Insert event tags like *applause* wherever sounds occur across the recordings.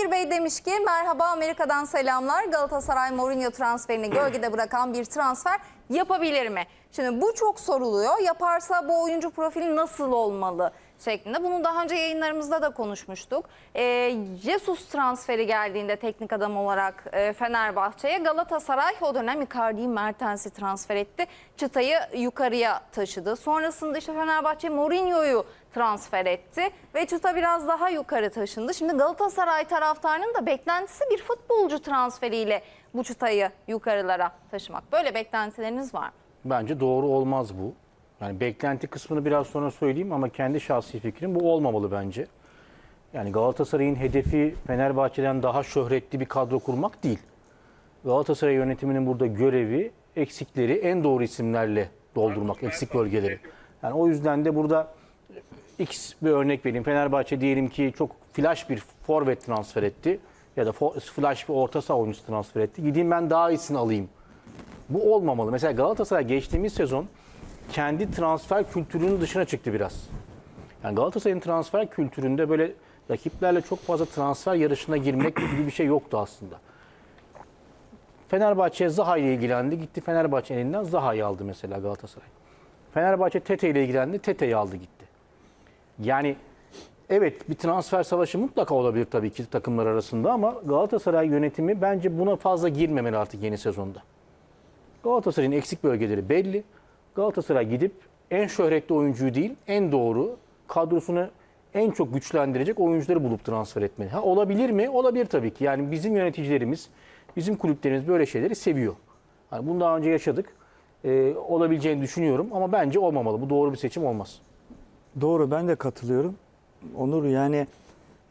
Mahir Bey demiş ki merhaba Amerika'dan selamlar. Galatasaray Mourinho transferini *clears throat* gölgede bırakan bir transfer yapabilir mi? Şimdi bu çok soruluyor. Yaparsa bu oyuncu profili nasıl olmalı şeklinde. Bunu daha önce yayınlarımızda da konuşmuştuk. Ee, Jesus transferi geldiğinde teknik adam olarak e, Fenerbahçe'ye Galatasaray o dönem Icardi'yi Mertens'i transfer etti. Çıtayı yukarıya taşıdı. Sonrasında işte Fenerbahçe Mourinho'yu transfer etti ve çıta biraz daha yukarı taşındı. Şimdi Galatasaray taraftarının da beklentisi bir futbolcu transferiyle bu çıtayı yukarılara taşımak. Böyle beklentileriniz var mı? Bence doğru olmaz bu. Yani beklenti kısmını biraz sonra söyleyeyim ama kendi şahsi fikrim bu olmamalı bence. Yani Galatasaray'ın hedefi Fenerbahçe'den daha şöhretli bir kadro kurmak değil. Galatasaray yönetiminin burada görevi eksikleri en doğru isimlerle doldurmak, eksik bölgeleri. Yani o yüzden de burada X bir örnek vereyim. Fenerbahçe diyelim ki çok flash bir forvet transfer etti ya da flash bir orta saha oyuncusu transfer etti. Gideyim ben daha iyisini alayım. Bu olmamalı. Mesela Galatasaray geçtiğimiz sezon kendi transfer kültürünün dışına çıktı biraz. Yani Galatasaray'ın transfer kültüründe böyle rakiplerle çok fazla transfer yarışına girmek gibi bir şey yoktu aslında. Fenerbahçe Zaha ile ilgilendi. Gitti Fenerbahçe elinden Zaha'yı aldı mesela Galatasaray. Fenerbahçe Tete ile ilgilendi. Tete'yi aldı gitti. Yani evet bir transfer savaşı mutlaka olabilir tabii ki takımlar arasında ama Galatasaray yönetimi bence buna fazla girmemeli artık yeni sezonda. Galatasaray'ın eksik bölgeleri belli. Galatasaray gidip en şöhretli oyuncuyu değil, en doğru kadrosunu en çok güçlendirecek oyuncuları bulup transfer etmeli. Ha olabilir mi? Olabilir tabii ki. Yani bizim yöneticilerimiz, bizim kulüplerimiz böyle şeyleri seviyor. Yani bunu daha önce yaşadık. Ee, olabileceğini düşünüyorum ama bence olmamalı. Bu doğru bir seçim olmaz. Doğru ben de katılıyorum. Onur yani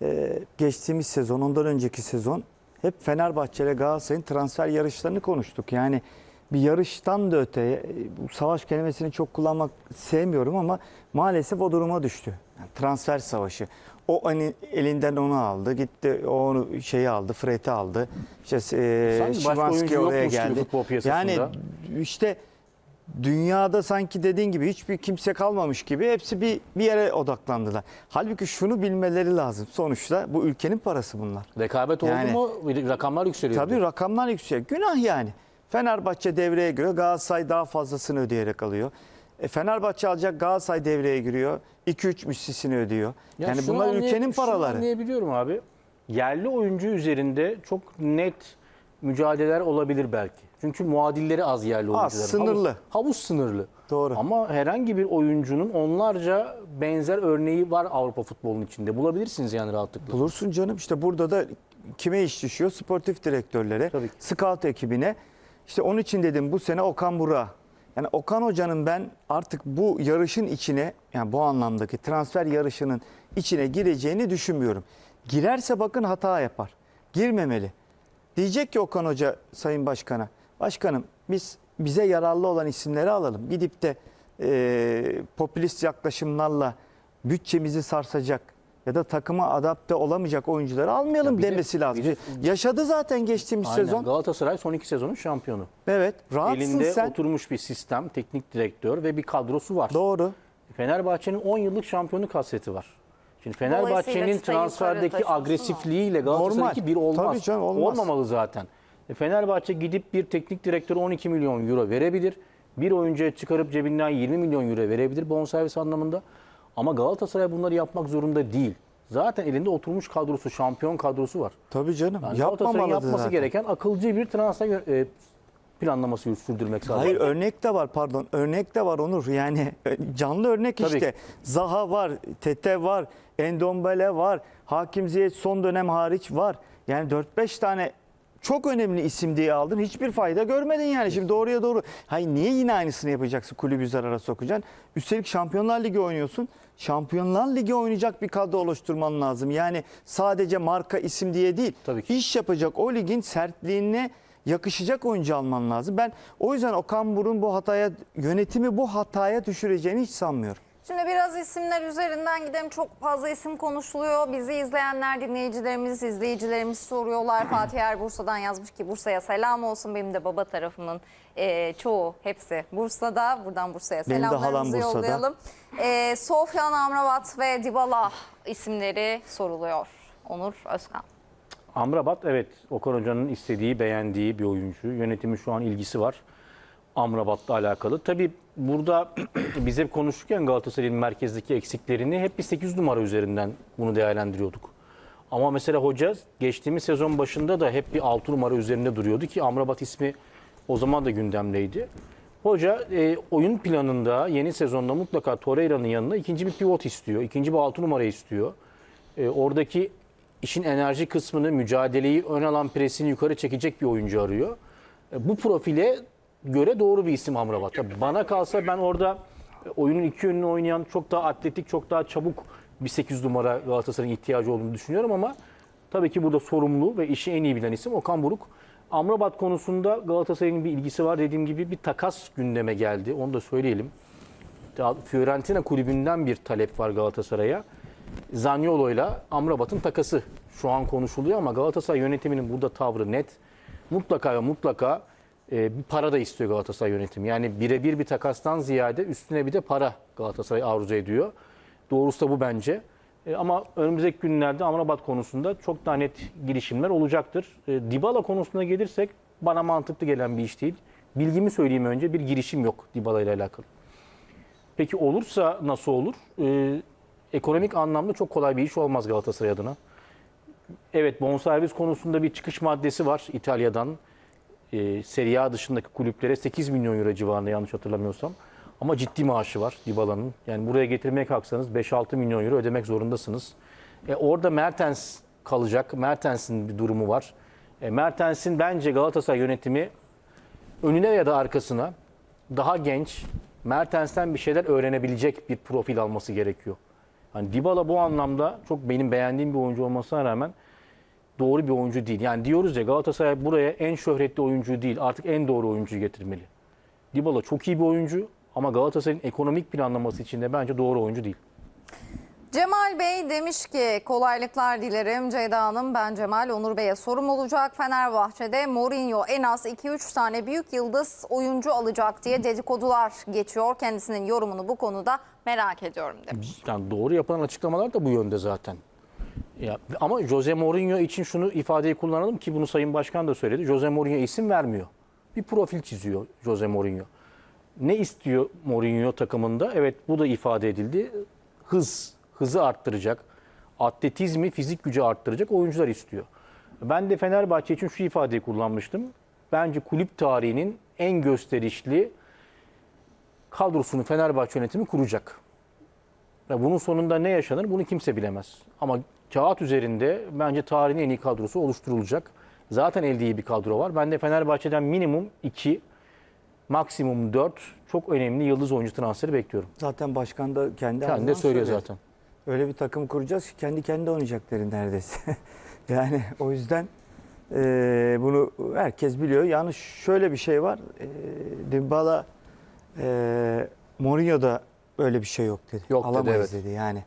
e, geçtiğimiz sezon, ondan önceki sezon hep Fenerbahçe ile Galatasaray'ın transfer yarışlarını konuştuk. Yani bir yarıştan da öte, e, bu savaş kelimesini çok kullanmak sevmiyorum ama maalesef o duruma düştü. Yani transfer savaşı. O hani elinden onu aldı, gitti o onu şeyi aldı, Fred'i aldı. İşte e, Sanki başka oyuncu oraya yokmuş gibi geldi. futbol piyasasında. Yani işte dünyada sanki dediğin gibi hiçbir kimse kalmamış gibi hepsi bir bir yere odaklandılar. Halbuki şunu bilmeleri lazım. Sonuçta bu ülkenin parası bunlar. Rekabet Yani- oldu mu rakamlar yükseliyor. Tabii rakamlar yüksek. Günah yani. Fenerbahçe devreye giriyor. Galatasaray daha fazlasını ödeyerek alıyor. E, Fenerbahçe alacak Galatasaray devreye giriyor. 2-3 mislisini ödüyor. Ya yani şunu bunlar ülkenin şunu paraları. anlayabiliyorum abi. Yerli oyuncu üzerinde çok net mücadeleler olabilir belki. Çünkü muadilleri az yerli oyuncuların. sınırlı. Havuz, havuz sınırlı. Doğru. Ama herhangi bir oyuncunun onlarca benzer örneği var Avrupa futbolunun içinde. Bulabilirsiniz yani rahatlıkla. Bulursun canım işte burada da kime iş düşüyor? Sportif direktörlere, Tabii ki. scout ekibine. İşte onun için dedim bu sene Okan Burak'a. Yani Okan Hoca'nın ben artık bu yarışın içine yani bu anlamdaki transfer yarışının içine gireceğini düşünmüyorum. Girerse bakın hata yapar. Girmemeli. Diyecek ki Okan Hoca Sayın Başkan'a. Başkanım biz bize yararlı olan isimleri alalım. Gidip de e, popülist yaklaşımlarla bütçemizi sarsacak ya da takıma adapte olamayacak oyuncuları almayalım Ya de- demesi lazım. bir de- Yaşadı zaten geçtiğimiz Aynen. sezon. Galatasaray son iki sezonun şampiyonu. Evet, rahatsın Elinde sen. oturmuş bir sistem, teknik direktör ve bir kadrosu var. Doğru. Fenerbahçe'nin 10 yıllık şampiyonluk hasreti var. Şimdi Fenerbahçe'nin transferdeki agresifliğiyle Galatasaray'ınki Normal. bir olmaz. Tabii canım, olmaz. Olmamalı zaten. E, Fenerbahçe gidip bir teknik direktöre 12 milyon euro verebilir. Bir oyuncuya çıkarıp cebinden 20 milyon euro verebilir bonservis anlamında. Ama Galatasaray bunları yapmak zorunda değil. Zaten elinde oturmuş kadrosu, şampiyon kadrosu var. Tabii canım. Yani Galatasaray'ın yapması zaten. gereken akılcı bir transfer e, planlaması sürdürmek lazım. Hayır örnek de var pardon. Örnek de var Onur. Yani e, canlı örnek Tabii işte. Zaha var, Tete var, Endombele var, Hakim Ziyech son dönem hariç var. Yani 4-5 tane çok önemli isim diye aldın. Hiçbir fayda görmedin yani. Şimdi doğruya doğru. Hayır niye yine aynısını yapacaksın? Kulübü zarara sokacaksın. Üstelik Şampiyonlar Ligi oynuyorsun. Şampiyonlar Ligi oynayacak bir kadro oluşturman lazım. Yani sadece marka isim diye değil. Tabii ki. İş yapacak o ligin sertliğine yakışacak oyuncu alman lazım. Ben o yüzden Okan Buruk'un bu hataya yönetimi bu hataya düşüreceğini hiç sanmıyorum. Şimdi biraz isimler üzerinden gidelim. Çok fazla isim konuşuluyor. Bizi izleyenler, dinleyicilerimiz, izleyicilerimiz soruyorlar. *clears throat* Fatih Er Bursa'dan yazmış ki Bursa'ya selam olsun. Benim de baba tarafımın e, çoğu, hepsi Bursa'da. Buradan Bursa'ya Benim de halam selamlarımızı Bursa'da. yollayalım. E, Sofyan Amrabat ve Dybala isimleri soruluyor. Onur Özkan. Amrabat evet Okan Hoca'nın istediği, beğendiği bir oyuncu. Yönetimin şu an ilgisi var Amrabat'la alakalı. Tabii burada *clears throat* biz hep konuşurken Galatasaray'ın merkezdeki eksiklerini hep bir 8 numara üzerinden bunu değerlendiriyorduk. Ama mesela hoca geçtiğimiz sezon başında da hep bir 6 numara üzerinde duruyordu ki Amrabat ismi o zaman da gündemdeydi. Hoca e, oyun planında yeni sezonda mutlaka Torreira'nın yanına ikinci bir pivot istiyor. ikinci bir 6 numara istiyor. E, oradaki işin enerji kısmını, mücadeleyi ön alan presini yukarı çekecek bir oyuncu arıyor. E, bu profile göre doğru bir isim Amrabat. Tabii Bana kalsa ben orada e, oyunun iki yönünü oynayan çok daha atletik, çok daha çabuk bir 8 numara Galatasaray'ın ihtiyacı olduğunu düşünüyorum ama tabii ki burada sorumlu ve işi en iyi bilen isim Okan Buruk. Amrabat konusunda Galatasaray'ın bir ilgisi var. Dediğim gibi bir takas gündeme geldi. Onu da söyleyelim. Fiorentina kulübünden bir talep var Galatasaray'a. Zaniolo ile Amrabat'ın takası şu an konuşuluyor ama Galatasaray yönetiminin burada tavrı net. Mutlaka ve mutlaka e, bir para da istiyor Galatasaray yönetimi. Yani birebir bir takastan ziyade üstüne bir de para Galatasaray arzu ediyor. Doğrusu da bu bence. E, ama önümüzdeki günlerde Amrabat konusunda çok daha net girişimler olacaktır. E, Dybala konusuna gelirsek bana mantıklı gelen bir iş değil. Bilgimi söyleyeyim önce bir girişim yok Dybala ile alakalı. Peki olursa nasıl olur? Ee, ekonomik anlamda çok kolay bir iş olmaz Galatasaray adına. Evet bonservis konusunda bir çıkış maddesi var İtalya'dan. Ee, Serie A dışındaki kulüplere 8 milyon euro civarında yanlış hatırlamıyorsam. Ama ciddi maaşı var Dybala'nın. Yani buraya getirmeye kalksanız 5-6 milyon euro ödemek zorundasınız. E, orada Mertens kalacak. Mertens'in bir durumu var. E, Mertens'in bence Galatasaray yönetimi önüne ya da arkasına daha genç, Mertens'ten bir şeyler öğrenebilecek bir profil alması gerekiyor. Hani Dybala bu anlamda çok benim beğendiğim bir oyuncu olmasına rağmen doğru bir oyuncu değil. Yani diyoruz ya Galatasaray buraya en şöhretli oyuncu değil, artık en doğru oyuncuyu getirmeli. Dybala çok iyi bir oyuncu ama Galatasaray'ın ekonomik planlaması için de bence doğru oyuncu değil. Cemal Bey demiş ki kolaylıklar dilerim Ceyda Hanım. Ben Cemal Onur Bey'e sorum olacak. Fenerbahçe'de Mourinho en az 2-3 tane büyük yıldız oyuncu alacak diye dedikodular geçiyor. Kendisinin yorumunu bu konuda merak ediyorum demiş. Yani doğru yapılan açıklamalar da bu yönde zaten. Ya, ama Jose Mourinho için şunu ifadeyi kullanalım ki bunu Sayın Başkan da söyledi. Jose Mourinho isim vermiyor. Bir profil çiziyor Jose Mourinho. Ne istiyor Mourinho takımında? Evet bu da ifade edildi. Hız, hızı arttıracak, atletizmi, fizik gücü arttıracak oyuncular istiyor. Ben de Fenerbahçe için şu ifadeyi kullanmıştım. Bence kulüp tarihinin en gösterişli kadrosunu Fenerbahçe yönetimi kuracak. Bunun sonunda ne yaşanır bunu kimse bilemez. Ama kağıt üzerinde bence tarihin en iyi kadrosu oluşturulacak. Zaten elde iyi bir kadro var. Ben de Fenerbahçe'den minimum 2, maksimum 4 çok önemli yıldız oyuncu transferi bekliyorum. Zaten başkan da kendi Kendi de söylüyor söyledi. zaten. Öyle bir takım kuracağız ki kendi kendi oynayacakları neredeyse. *laughs* yani o yüzden e, bunu herkes biliyor. Yalnız şöyle bir şey var. E, Dybala e, Mourinho'da öyle bir şey yok dedi. Yok dedi, Alamayız evet. dedi yani.